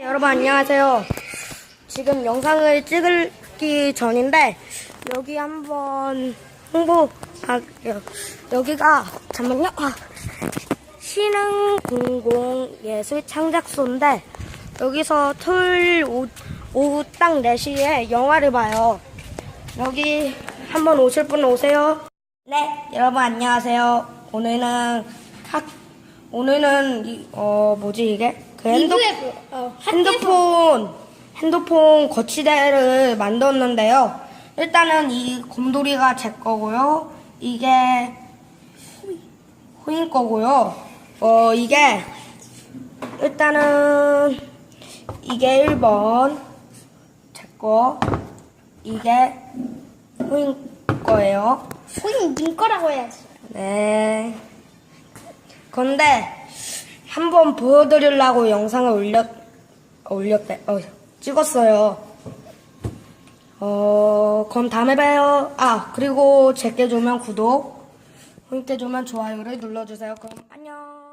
여러분 안녕하세요. 지금 영상을 찍기 전인데 여기 한번 홍보할게요. 여기가 잠깐만요. 아, 신흥 공공 예술 창작소인데 여기서 토요일 오, 오후 딱 4시에 영화를 봐요. 여기 한번 오실 분 오세요. 네, 여러분 안녕하세요. 오늘은 학 오늘은 이, 어 뭐지 이게 그 핸드 리뷰해 보- 어, 핸드폰 핸드폰 거치대를 만들었는데요. 일단은 이 곰돌이가 제 거고요. 이게 호인 거고요. 어 이게 일단은 이게 1번 제 거. 이게 호인 거예요. 소인 님 거라고 해야지. 네. 근데 한번 보여드리려고 영상을 올렸 올렸대 어 찍었어요. 어 그럼 다음에 봐요. 아 그리고 제게 주면 구독, 형께 주면 좋아요를 눌러주세요. 그럼 안녕.